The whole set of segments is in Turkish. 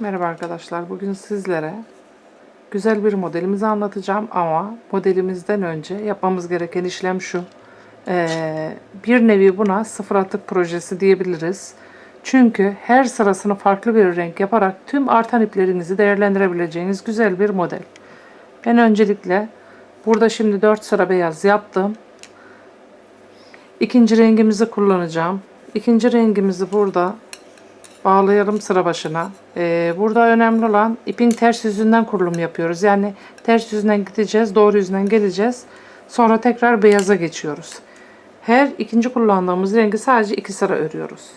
Merhaba arkadaşlar. Bugün sizlere güzel bir modelimizi anlatacağım ama modelimizden önce yapmamız gereken işlem şu. Ee, bir nevi buna sıfır atık projesi diyebiliriz. Çünkü her sırasını farklı bir renk yaparak tüm artan iplerinizi değerlendirebileceğiniz güzel bir model. Ben öncelikle burada şimdi 4 sıra beyaz yaptım. İkinci rengimizi kullanacağım. İkinci rengimizi burada bağlayalım sıra başına. Ee, burada önemli olan ipin ters yüzünden kurulum yapıyoruz. Yani ters yüzünden gideceğiz, doğru yüzünden geleceğiz. Sonra tekrar beyaza geçiyoruz. Her ikinci kullandığımız rengi sadece iki sıra örüyoruz.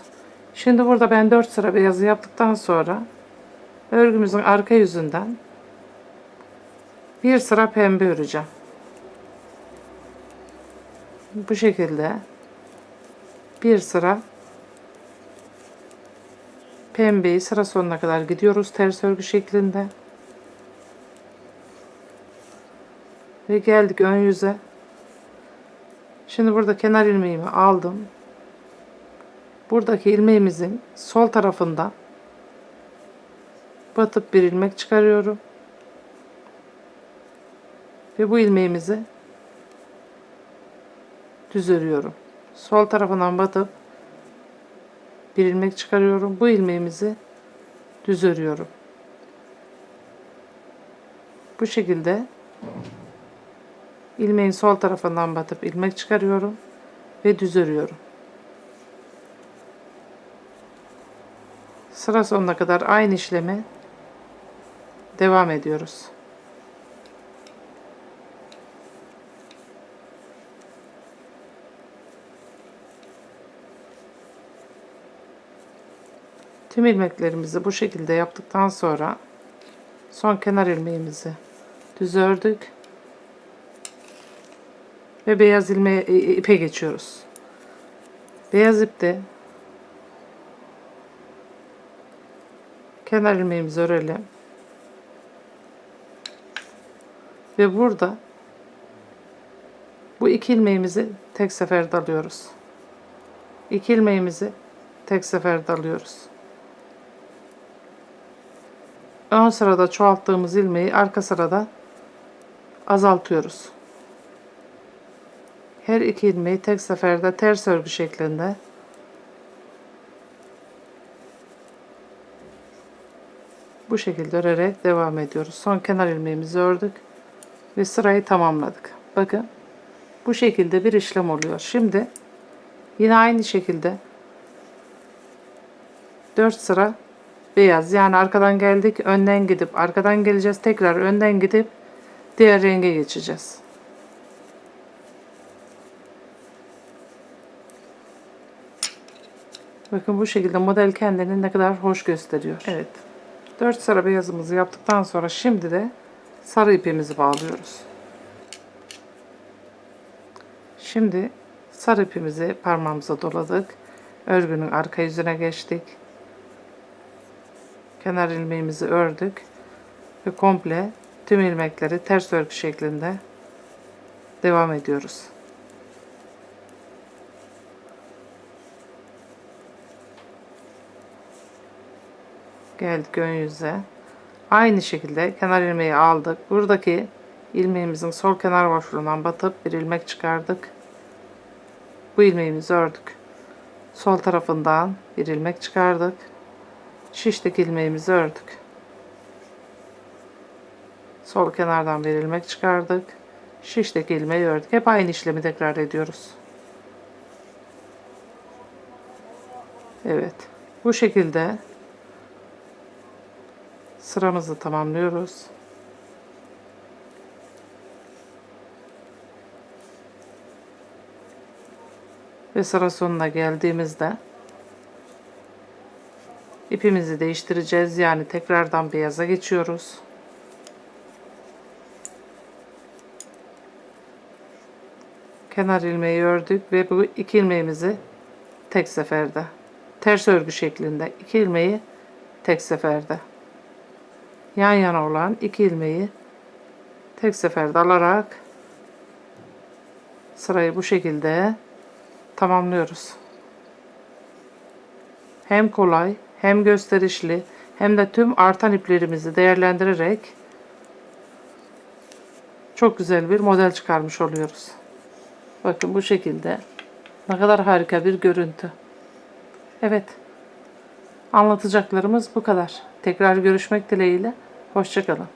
Şimdi burada ben 4 sıra beyazı yaptıktan sonra örgümüzün arka yüzünden bir sıra pembe öreceğim. Bu şekilde bir sıra pembeyi sıra sonuna kadar gidiyoruz ters örgü şeklinde. Ve geldik ön yüze. Şimdi burada kenar ilmeğimi aldım. Buradaki ilmeğimizin sol tarafından batıp bir ilmek çıkarıyorum. Ve bu ilmeğimizi düz örüyorum. Sol tarafından batıp bir ilmek çıkarıyorum. Bu ilmeğimizi düz örüyorum. Bu şekilde ilmeğin sol tarafından batıp ilmek çıkarıyorum ve düz örüyorum. Sıra sonuna kadar aynı işlemi devam ediyoruz. Tüm ilmeklerimizi bu şekilde yaptıktan sonra son kenar ilmeğimizi düz ördük ve beyaz ilmeğe ipe geçiyoruz. Beyaz ipte kenar ilmeğimizi örelim. Ve burada bu iki ilmeğimizi tek seferde alıyoruz. İki ilmeğimizi tek seferde alıyoruz. Ön sırada çoğalttığımız ilmeği arka sırada azaltıyoruz. Her iki ilmeği tek seferde ters örgü şeklinde bu şekilde örerek devam ediyoruz. Son kenar ilmeğimizi ördük ve sırayı tamamladık. Bakın bu şekilde bir işlem oluyor. Şimdi yine aynı şekilde 4 sıra beyaz. Yani arkadan geldik, önden gidip arkadan geleceğiz. Tekrar önden gidip diğer renge geçeceğiz. Bakın bu şekilde model kendini ne kadar hoş gösteriyor. Evet. 4 sıra beyazımızı yaptıktan sonra şimdi de sarı ipimizi bağlıyoruz. Şimdi sarı ipimizi parmağımıza doladık. Örgünün arka yüzüne geçtik. Kenar ilmeğimizi ördük ve komple tüm ilmekleri ters örgü şeklinde devam ediyoruz. Geldik ön yüze. Aynı şekilde kenar ilmeği aldık. Buradaki ilmeğimizin sol kenar boşluğundan batıp bir ilmek çıkardık. Bu ilmeğimizi ördük. Sol tarafından bir ilmek çıkardık. Şişteki ilmeğimizi ördük. Sol kenardan bir ilmek çıkardık. Şişteki ilmeği ördük. Hep aynı işlemi tekrar ediyoruz. Evet. Bu şekilde sıramızı tamamlıyoruz. Ve sıra sonuna geldiğimizde ipimizi değiştireceğiz. Yani tekrardan beyaza geçiyoruz. Kenar ilmeği ördük ve bu iki ilmeğimizi tek seferde ters örgü şeklinde iki ilmeği tek seferde yan yana olan iki ilmeği tek seferde alarak sırayı bu şekilde tamamlıyoruz. Hem kolay hem gösterişli hem de tüm artan iplerimizi değerlendirerek çok güzel bir model çıkarmış oluyoruz. Bakın bu şekilde. Ne kadar harika bir görüntü. Evet. Anlatacaklarımız bu kadar. Tekrar görüşmek dileğiyle. Hoşçakalın.